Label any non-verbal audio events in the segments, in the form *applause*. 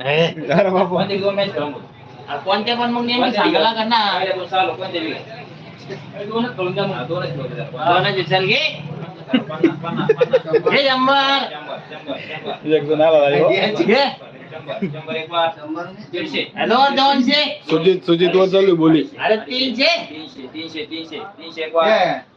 का कोणत्या पहिले पहिल्या रे? कोणते बी दोन? मग घ्या अरे बाबा कोणते बी दोन मॅच खेळून बघ. अरे कोणते पण मग नेहमी सांगायला का ना हॅलो दोनशे. सुजित सुजित वर चालू आहे बोली. अरे तीनशे. तीनशे तीनशे तीनशे तीनशे एक वार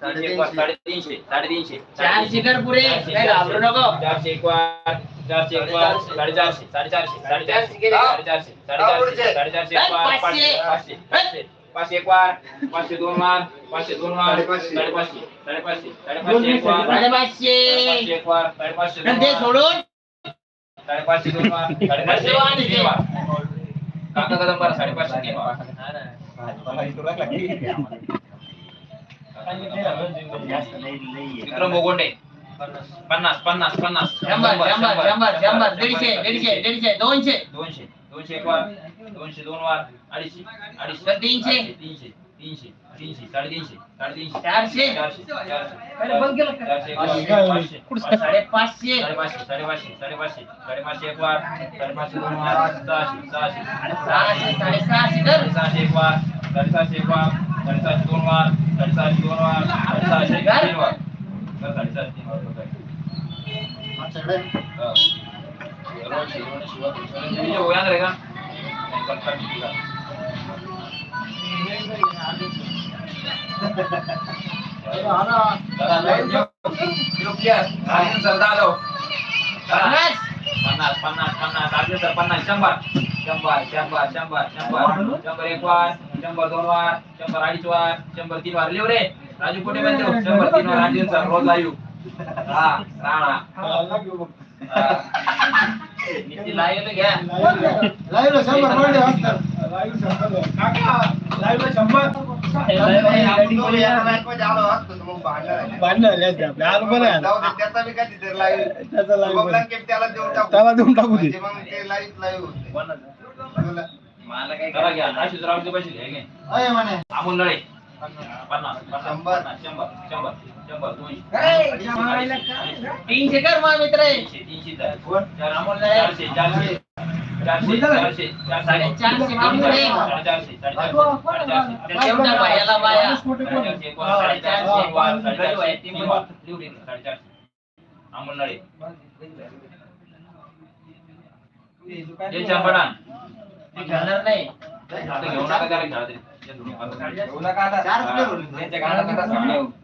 तीनशे एक वार साडेतीनशे साडेतीनशे चारशे कर पुरे काय घाबरू नको. चारशे एक वार चारशे एक वार साडेचारशे साडेचारशे साडेचारशे. साडेचारशे साडेचारशे साडेचारशे एक वार पाचशे पाचशे. पाचशे पाचशे एक वार पाचशे दोन वार पाचशे दोन वार साडेपाचशे. साडेपाचशे साडेपाचशे एक वार. साडेपाचशे. एक साडेपाचशे वार. सोडून. साडेपाचशे दोन *laughs* साडेपाचशे काका साडेपाचशे विक्रम बोगोंडे पन्नास. पन्नास पन्नास शंभर शंभर शंभर शंभर. दीडशे दीडशे दीडशे दोनशे. दोनशे दोनशे एक वार दोनशे दोन वार अडीचशे अडीचशे. तीनशे. तीनशे तीनशे. तीनशे साडेतीनशे साडेतीनशे. चारशे? चारशे चारशे. अरे बंद केलं? चारशे पाचशे. पाचशे साडेपाचशे. साडेपाचशे साडेपाचशे साडेपाचशे साडेपाचशे एक वार साडेपाचशे दोन वार सहाशे. सहाशे सहाशे साडेसहाशे कर साडेसहाशे एक वार साडेसहाशे एक वार साडेसहाशे दोन वार साडेसहाशे दोन वार साडेसहाशे तीन वार. साडेसहाशे तीन वार. हा. ओळख आहे का? नाही, करता पन्नास. पन्नास पन्नास पन्नास सर पन्नास शंभर शंभर शंभर शंभर शंभर शंभर एक वार शंभर दोन वार शंभर अडीच वार शंभर तीन वार लिव रे राजू कुठे म्हणतो शंभर तीन वार अर्जुन सर रोज आयु हा राणा हा. नीती लाईव्ह घ्या त्याला देऊन टाकू दे मला काय पैसे अमोल नळे पन्नास शंभर. शंभर शंभर शंभर दोनशे तीनशे कर मित्र तीनशे चार. अमोल चारशे चारशे घेणार नाही. घेऊ नका गाण्यात नका.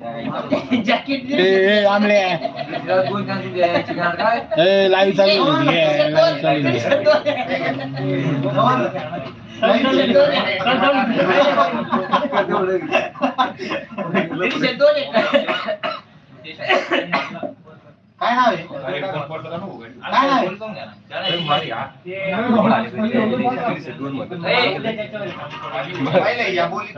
जॅकेट ए आमले ए लाईव्ह चालू चालू दोन. काय नाव आहे अरे, कोण पडतं का नको? काय नाही. बोलतो घ्या ना. त्याला एक भारी हा. पहिले या बोली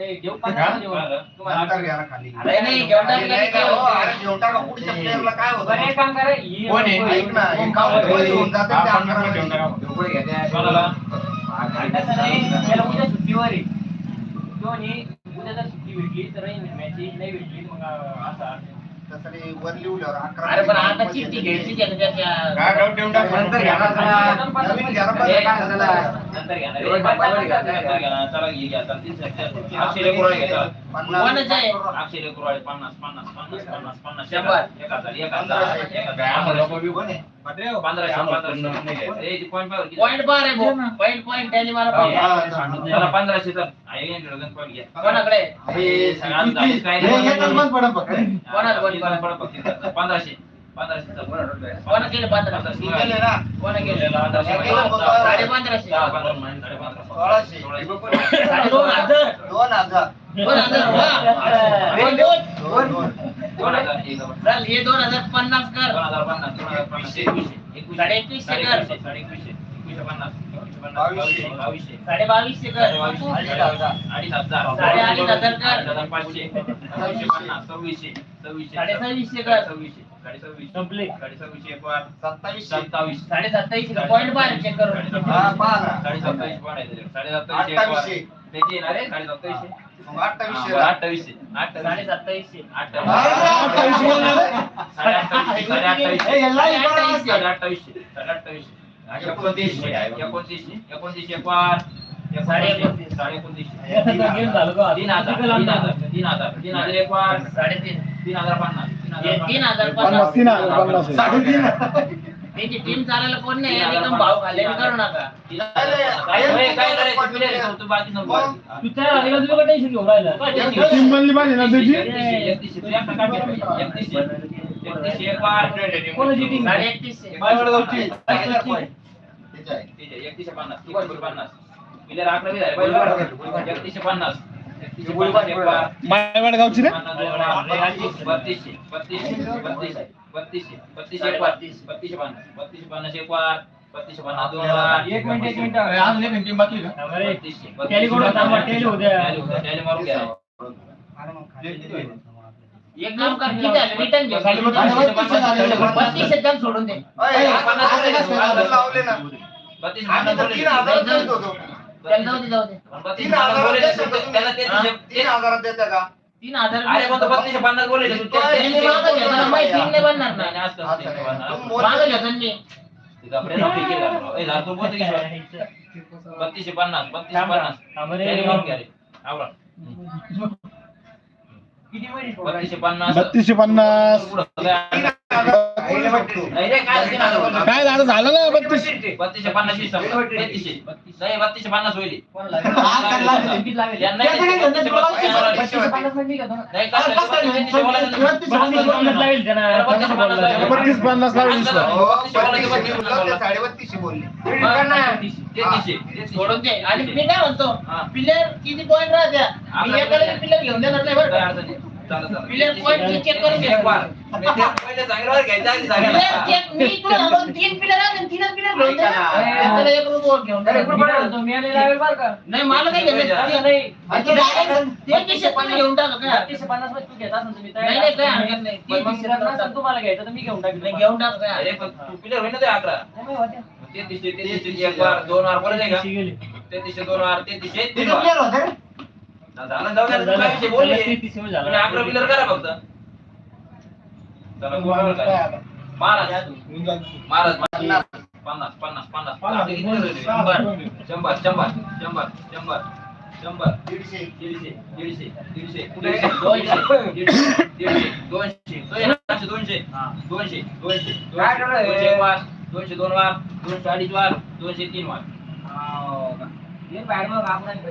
करून घ्या. पहिलं कोण पडलं? कोण आहे रे? कोण ना? घेऊन टाका ना. बाहेर आहे ना. होमवर्क कर घरामध्ये नंतर घ्या ना खाली. अरे नाही, घेऊन टाक नाही, अरे एका वर अकरा नंतर ना. नवीन घ्या ना काय झालं? नंतर घ्या. चला, घ्या. चला, तीन कुराळे घ्या, चला. कोणाचं आहे? कुराळे पन्नास पन्नास पन्नास पन्नास पन्नास शंभर. एक हजार एक हजार एक हजार ती point पावर किती? पॉइंट बार आहे. भाऊ. पॉइंट पॉइंट त्याने मला हा. हा. घ्या. कोणाकडे? हे हे- हे. कोणाला पंधराशे. चल. कोणा केले पंधराशे. कोणा केले. साडे पंधरा, साडे पंधरा. दोन हजार. दोन हजार. दोन हजार. वा. Very good. दोन. दोन दोन हजार, एक हजार. चल हे दोन हजार पन्नास कर दोन हजार पन्नास, दोन हजार पन्नास, एकवीसशे, एकवीसशे. साडे एकवीसशे साडे कर. एकवीसशे, साडे एकवीसशे, एकवीसशे पन्नास, एकवीसशे पन्नास, बावीसशे. साडे बावीसशे कर बावीसशे, अडीच साडे हजार. अडीच हजार. साडे अडीच हजार कर. अडीच हजार पाचशे, सव्वीसशे पन्नास, सव्वीसशे, सव्वीसशे. साडे सव्वीसशे कर. सव्वीसशे, साडे सव्वीसशे. संपले. साडे सव्वीसशे. सत्तावीसशे सत्तावीस. साडे सत्तावीसशे पॉईंट बाहेर चेक साडे करून सत्तावीस. हा. साडे सत्तावीस पण आहे. साडे सत्तावीसशे. अठ्ठावीसशे. त्याची येणार आहे, साडे सत्तावीसशे. अठ्ठावीसशे अठ्ठावीसशे. सत्तावीसशे अठ्ठावीसशे. साडे अठ्ठावीसशे. एकोणतीसशे, एकोणतीसशे, एकोणतीसशे एक वार. साडे एकोणतीसशे, एकोणतीस. साडे एकोणतीसशे. तीन हजार तीन हजार तीन हजार. तीन हजार एक वार साडेतीन. तीन हजार पन्नास. तीन हजार पन्नास तीन हजार पन्नास. साडेतीन. त्याची टीम चालायला कोण नाही आणि एकदम भाव खाल्ले करू नका. काय काय काय करायचं? बाकी नको बाकी. तुला काय टेन्शन घेऊन राहिला. टीम बनली पाहिजे ना त्याची एकतीसशे, एक. कोणाची साडे. ठीक आहे, पन्नास. एकतीसशे पन्नास. पिलर अकरा बी झाले पाहिजे. एकतीसशे पन्नास. मायवाड गावची वार. बत्तीसशे बत्तीसशे बत्तीसशे बत्तीसशे बत्तीसशे एक वार. बत्तीसशे पन्नास बत्तीसशे पन्नास एक वार बत्तीसशे पन्नास दोन वार एक मिनिट एक मिनिट अजून एक टीम बाकी का बत्तीसशे टॅली करून टॅली होऊ द्या. टॅली मारून घ्या एक काम कर किती झाले रिटर्न घे बत्तीसशे. बत्तीसशे जण सोडून दे अय, तीन त्याला जाऊ दे जाऊ दे. ते हजारात देता का हजार अरे पण तो बत्तीसशे पन्नास बोलले तू ते- ते- त्यांनी मागं घेतलं, माहिती तीन नाही बनणार नाही, ना नाही, असं कसं नाही बनणार. तुम्ही मोज- मागं घेतलं मी ते गपरे ना फेकेल का? ए, झालं तू बोलतो की शिवाय? बत्तीसशे पन्नास बत्तीसशे पन्नास टॅली मारून घ्या रे आवरा. बत्तीसशे पन्नास बत्तीसशे पन्नास पुढं काय? तीन हजार काय झालं झालं ना बत्तीस? बत्तीसशे पन्नास. नाही बत्तीसशे पन्नास होईल. बत्तीस पन्नास लावेल साडेबत्तीसशे बोलले. सोडून दे आणि मी काय म्हणतो. प्लेअर किती पॉईंट राहत्या? प्लेअर घेऊन देणार नाही बरं का पॉईंट चेक करून एक ते मी तीन तीनच घेऊन दे ना. घेऊन दे. नाही मला आणि ते direct ते पन्नास घेऊन टाक काय नाही नाही काय हरकत नाही. ते तुम्हाला घ्यायचं तर मी घेऊन टाकेन नाही घेऊन टाक काय अरे पण तू ना ते तेहतीसशे एक बार दोन वार आहे का? तेहतीसशे दोन वार तीन वार. player होते रे. झालं जाऊ द्या तुम्ही काय विषय बोलले तुम्ही अकरा प्लेअर करा फक्त चला बोला काय. महाराज महाराज पन्नास. पन्नास पन्नास पन्नास पन्नास किती झाले? शंभर शंभर शंभर शंभर शंभर शंभर दीडशे दीडशे दोनशे दीडशे दीडशे दोनशे दोनशे दोनशे दोनशे दोनशे काय करणार दोनशे हे? एक वार दोनशे दोन वार दोनशे अडीच वार दोनशे तीन वार हे. शंभर, अरे,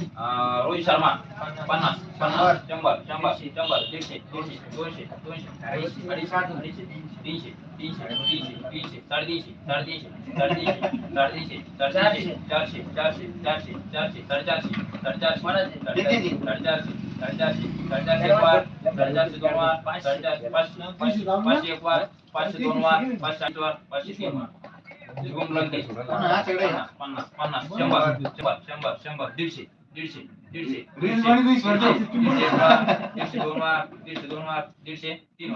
तिकडं. हा, राजेंद्र राजे कुठे बसले अं, रोहित शर्मा पन्नास पन्नास शंभर शंभर शंभर दीडशे दीडशे दोनशे दोनशे अडीचशे अडीचशे अडीचशे तीनशे तीनशे तीनशे तीनशे साडेतीनशे साडेतीनशे साडेतीनशे साडेतीनशे साडेतीनशे चारशे चारशे चारशे चारशे साडेचारशे साडेचारशे साडेचारशे साडेचारशे साडेचारशे साडेचारशे एक वार साडेचारशे दोन वार साडेचारशे पाचशे पाचशे पाचशे एक वार पाचशे दोन वार पाचशे आठ वार पाचशे तीन वार गुम लंकेश. हा, सगळे. पन्नास पन्नास पन्नास शंभर शंभर शंभर शंभर दीडशे दीडशे दीडशे दीडशे दोन दीडशे दोन वार दीडशे तीन.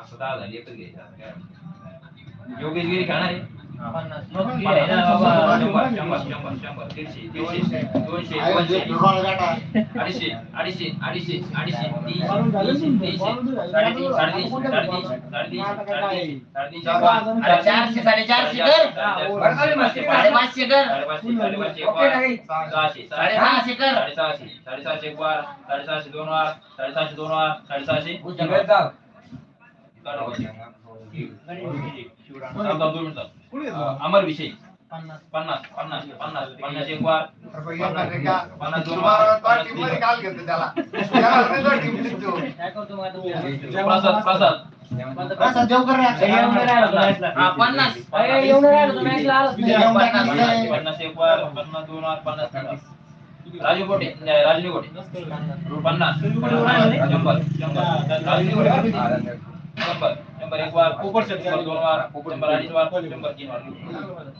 असं दहा झाली एकच घ्यायचं. योगेश गिरी खाणार आहे. पन्नास शंभर मग आहे ना बाबा. शंभर शंभर शंभर शंभर दीडशे दीडशे दोनशे दोनशे अडीचशे अडीचशे अडीचशे अडीचशे तीनशे तीनशे साडेतीन साडेतीनशे साडेतीनशे साडेतीनशे साडेतीनशे अरे चारशे साडेचारशे कर साडेपाचशे कर साडेपाचशे साडेपाचशे एक वार सहाशे साडेसहाशे कर साडेसहाशे साडेसहाशे एक वार साडेसहाशे दोन वार साडेसहाशे दोन वार साडेसहाशे अमर विषय. पन्नास. पन्नास पन्नास पन्नास. पन्नास. एक वार. पन्नास? *laughs* प्रसाद प्रसाद. पन्नास. पन्नास. राहिलं. पन्नास एक वार पन्नास दोन वार पन्नास राजू कोटे राजनी कोटे पन्नास. शंभर शंभर राजनी कोटे शंभर एक वार शंभर दोन वार शंभर अडीच वार शंभर तीन वार.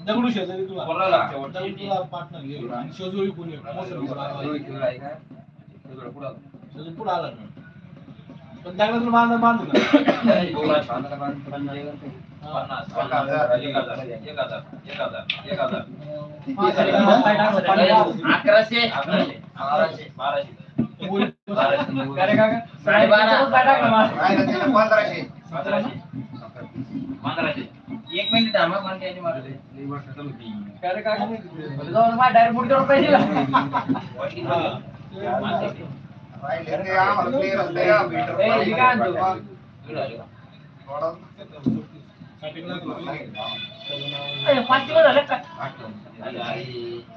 दगडू शेजारी तुला. कोणाला लागते? वाटतं? तुला पार्टनर घे आणि शेजोळी कोणी? शेजोळी पुढे आला पण दगडा तुला बांधा बांधू ना पन्नास एक हजार एक हजार एक हजार एक हजार अकराशे अकराशे अकराशे. बाराशे. साडेबारा पंधराशे पंधराशे एक मिनिट थांबा पण त्याची मारली. ए, पाच किलो झाले का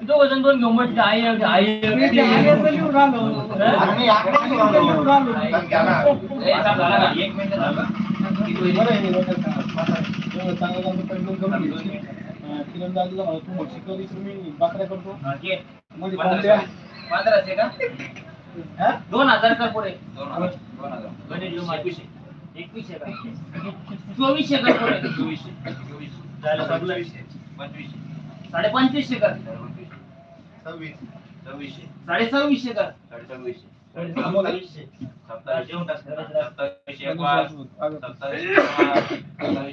दोघं जण दोन घेऊन बसले आई एवढी, आई एवढी. आणि आकडे घेऊन आलो. ए, थांब, झाला का? एक मिनिट थांबा. तिरंदाजीला तू म्हशी कधी तुम्ही बाकऱ्या करतो. मध्ये पंधराशे का? दोन हजार कर पुढे. एकवीसशे एकवीसशे का चोवीसशे कर पुढे चोवीसशे चोवीसशे पंचवीसशे साडे पंचवीसशे कर सव्वीसशे साडे सव्वीसशे कर साडे सव्वीसशे सत्तावीसशे सत्तावीसशे सत्तावीसशे एक वार सत्तावीसशे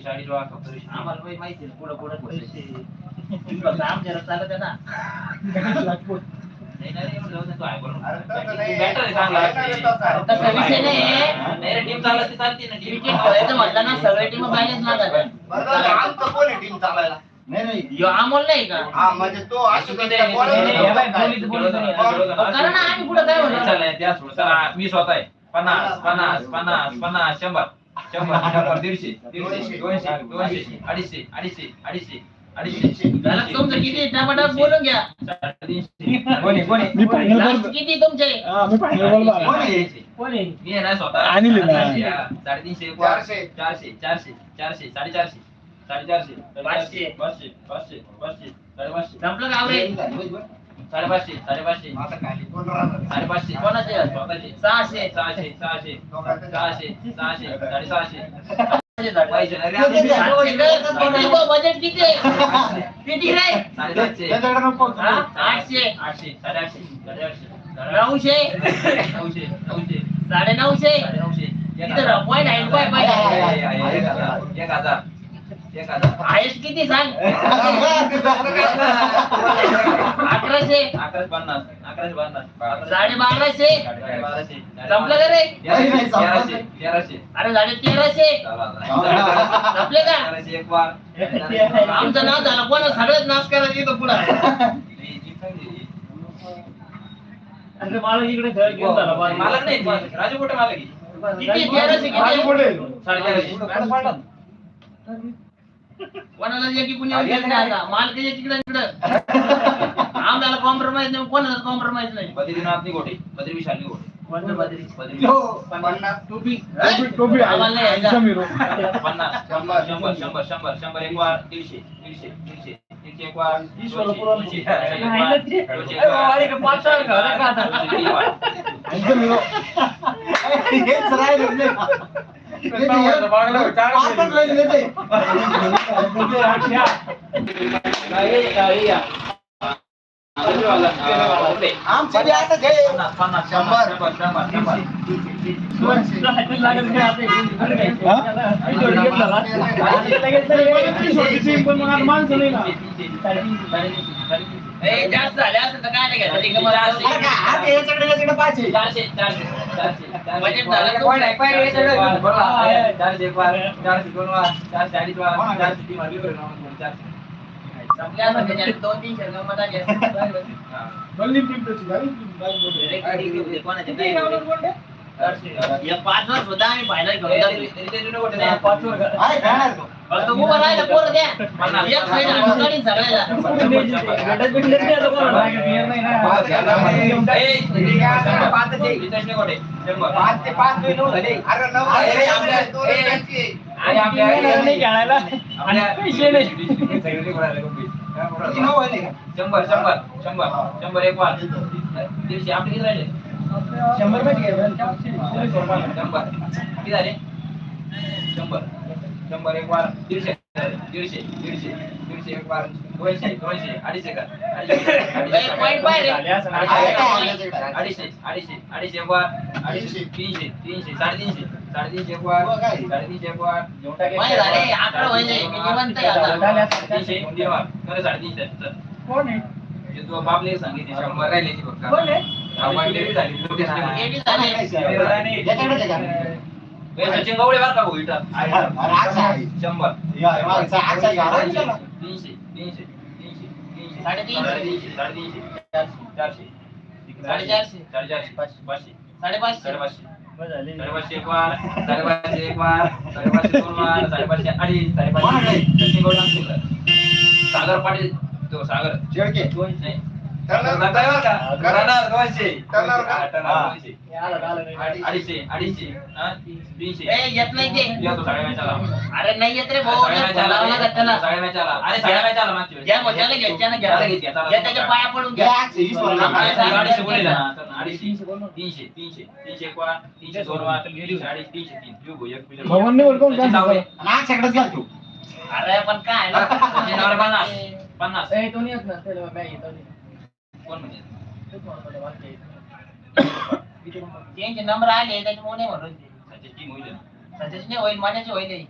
अडीच वार आम्हाला माहिती माहिती आहे, पुढं पुढं पैसे आमच्या चालत आहे ना टीम चालत चालते ना, team. म्हटलं ना सगळे टीम बॅलन्स लागत टीम चालायला नाही नाही यो अमोल नाही का हा म्हणजे तो अशी चुकीचं आहे, बोलत चुकीचं आहे. होता. या बाई, बोलीत बोलत नाही. बोलत बोलत करा ना आम्ही कुठं काय म्हणतो चाललंय, त्या सोड. चला, मी स्वतः आहे पन्नास पन्नास पन्नास पन्नास शंभर शंभर शंभर दीडशे दीडशे दोनशे दोनशे अडीचशे अडीचशे अडीचशे अडीचशे झालं तुमचं किती टमाटर बोलून घ्या साडेतीनशे मी किती तुमचे हा मी फायनल बॉल मारला. कोण आहे मी आहे ना स्वतः आणि लिहिलं. साडेतीनशे एक वार. चारशे. चारशे चारशे चारशे साडेचारशे साडेचारशे. पाचशे. पाचशे. पाचशे. पाचशे. साडेपाचशे. संपलं का आवरे? साडेपाचशे. साडेपाचशे. कोणाचे? स्वतःचे सहाशे. सहाशे. सहाशे. सहाशे. सहाशे. साडेसहाशे. *laughs* बजेट किती किती रे. हा? आठशे. आठशे. साडेआठशे. साडेआठशे. नऊशे. नऊशे. नऊशे. साडे नऊशे साडेनऊशे एक हजार. पॉईंट आहे काय आहे, पाहिजे आहे, आहे, एक हजार एक हजार एक हजार हायस्ट किती सांग? अकराशे अकराशे पन्नास अकराशे पन्नास साडे बाराशे साडे संपलं का रे? तेराशे. तेराशे. तेराशे. अरे साडे तेराशे. संपले का? तेराशे एक वार. आमचं नाव झालं. कोणा सगळ्यात नाश करायचं इथं पुढं? अरे मला इकडे घर घेऊन झाला मालक. नाही राजू कुठे मालक? किती? तेराशे किती? पुढे. साडेतेराशे कोणाला जे की कुणी येऊ नाही. आता? माल काही तिकडे. आम्हाला कॉम्प्रोमाइज नाही कोणाला कॉम्प्रोमाइज नाही. बद्रीनाथ बद्री विशाल निगोटे कोणतं बद्री? शंभर एक वार दीडशे दीडशे दीडशे. एक वार दोनशे, *laughs* *laughs* आमचा बी आता घे. शंभर जास्त झाले असं तर काय नाही घ्यायचं पाहिजे. चारशे दोन तीन शब्द. हा. पिंपळाची. कोणाचे? पाच वर्ष होता आम्ही फायनल वर शंभर. शंभर. हो? शंभर शंभर शंभर शंभर. एक वार दीडशे आपले किती राहिले? शंभर किती झाले? शंभर. शंभर एक वार दीडशे. दीडशे दीडशे दीडशे एक वार दोनशे दोनशे अडीचशे का. अडीचशे अडीचशे अडीचशे एक वार अडीचशे तीनशे तीनशे साडेतीनशे एक वार एक वार. तीनशे तीन वार. खरं साडेतीनशे. चल. कोण आहे? बापले सांगितले. शंभर राहिले ती फक्त. सचिन गवळे बरं का भाऊ. शंभर. तीनशे तीनशे तीनशे साडेतीनशे. साडेतीनशे चारशे चारशे साडेचारशे. साडेचारशे पाचशे पाचशे साडेपाचशे साडेपाचशे साडेपाचशे एक वार साडेपाचशे एक वार साडेपाचशे दोन वार साडेपाचशे अडीच साडेपाचशे सचिन गवळे आमच्या इकडं. सागर पाटील तो सागर शेळके. दोनशे अडीचशे. अडीचशे तीनशे. येत नाही ते. अरे नाही येत रे भाऊ. त्याला. आला अरे आला मागच्या मग त्याला घ्यायच्या ना घ्या. त्याला घे, त्याला घ्या त्याच्या पाया पडून घ्या, अडीचशे बोलले. ना तर अडीचशे तीनशे तीनशे तीनशे. एक तीनशे दोन तीनशे अडीच तीन. भाऊ, एक मिनिट. तू. अरे पण काय? ना पन्नास. पन्नास. कोण म्हणजे त्यांचे नंबर आले त्याच्यामुळे नाही म्हणून. सचिन होईल ना. सचिन नाही होईल माझ्याचे होईल. हे.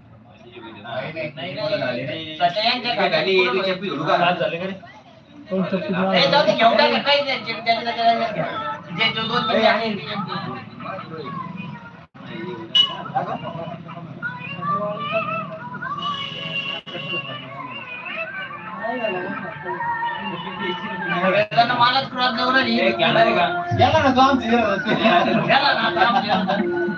ज्याच्या त्याच्या घ्या. जे जो दोन तीन आहे, ते- ते- सगळेजण मलाच क्रॉस देऊन राहिली. ए, घेणार आहे का? गेला ना तो आमची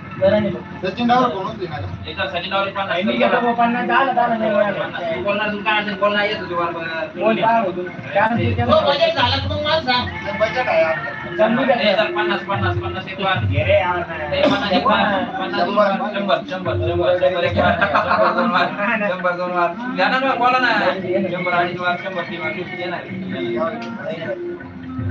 आता आता. सचिन डावरे झाले पन्नास, पन्नास, सचिन डावरे, पन्नास. शंभर, शंभर. कोण आहे हे तसं नाही, clear करून घाल. अरे ते फोन नाही. कोण? कोण ती हे. कोण कोण कोणच. पन्नास. बोलणार तू काय असेल, बोलणार येत होती बरोबर. हो, बजेट झालं तर मग मला सांग. हे budget आहे आपलं. ए, चल, पन्नास पन्नास पन्नास एक वार ए, पन्नास एक वार पन्नास एक वार शंभर शंभर शंभर शंभर एक वार शंभर दोन वार शंभर दोन वार घ्या ना बोला ना शंभर अडीच वार शंभर तीन वार किती येणार माझ्या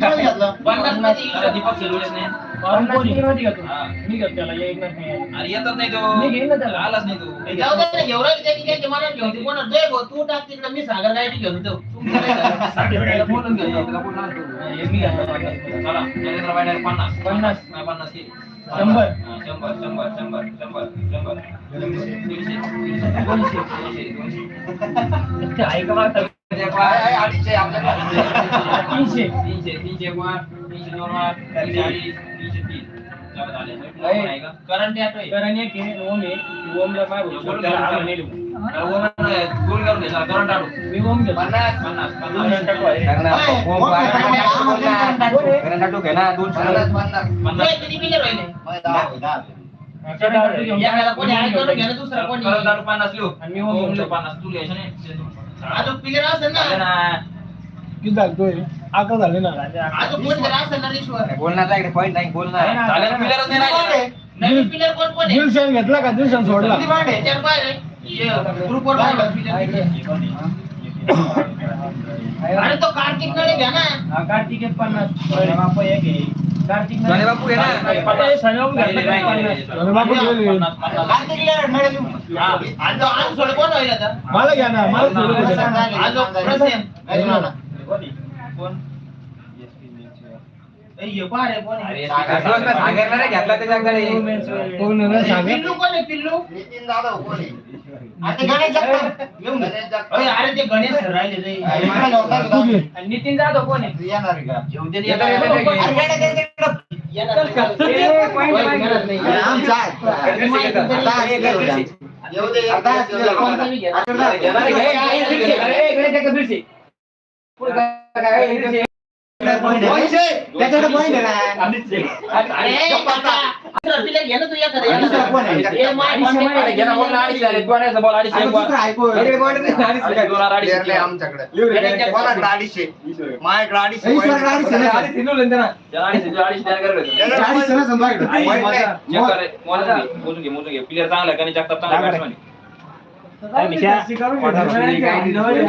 किती मध्ये दीपक शिरवळेच नाही. अरे येतच नाही तो. आलाच नाही जाऊ दे मनात घेऊन दे टाक तिकडे, मी सागर गाडी घेऊन येतो. तुमचं काय झालं? त्याला बोलून. चला, नरेंद्र पन्नास. पन्नास. पन्नास केली. शंभर. हा, शंभर शंभर शंभर शंभर शंभर. दीडशे दीडशे दोनशे दोनशे. दोनशे. एक आहे, आहे. तीनशे तीनशे तीनशे एक वार तीनशे दोन वार तीनशे तीन चला, झाले. कोण आहे का? करंट येतोय. बोलून घे. त्याला ओमान गोल करून घे करून टाकू मी ओम घेतो. पन्नास. पन्नास पन्नास. पन्नास पन्नास. पन्नास. पिलर होईल मग दहा होईल, दहा. होईल. एखादा कोणी आहे ना दुसरा कोणी. पन्नास लिहू. आणि मी ओम ओम पन्नास. तू लिहायचं नाही. अजून पिलर असेल झालं ना ना. किती झालतोय? अकरा झाले ना. अजून कोण तरी असेल ना ईश्वर. झालं ना पिलरच नाही राहिले. नवीन पिलर कोण कोण आहे? दिलशान घेतला का? दिलशान सोडला. त्याच्यावर पाय रे. ये, ग्रुपवर पाय बघ, पिलर. अरे तो कार्तिककडे घ्या ना कार्तिक एक पन्नास बापू एक आहे कार्तिक सोने बापू आहे ना. सोने बापू गेले. पन्नास, पन्नास. हा, आणि तो आम सोड कोण होईल आता मला घ्या ना मला सोडू दे. आजो प्रसेन कोण? ए, ये पाय रे, कोण आहे? कोण आहे ना सांगा पिल्लू कोण आहे नितीन जाधव कोणी आता गणेश जगताप. गणेश जगताप. अरे अरे ते गणेश राहिले ते. अरे, मला नव्हता तू. का? नितीन जाधव कोण आहे तू येणार आहे का? अरे. येणार नाही. अरे, आमचा आहे. आता आहे का तुझ्या? येऊ दे, आता येऊ दे, येऊ दे. आता दे. पैसे, त्याच्याकडे आहे. ना. दुसरा कोण आहे? दुसरा ऐकू. आमच्याकडे. कोणाकडे अडीचशे? माझ्याकडे अडीचशे ईश्वरकडे अडीचशे नाही. अडीचशे, नाही. प्लेअर चांगला आहे, गणेश जगताप चांगला batsman आहे. शिकारून घे.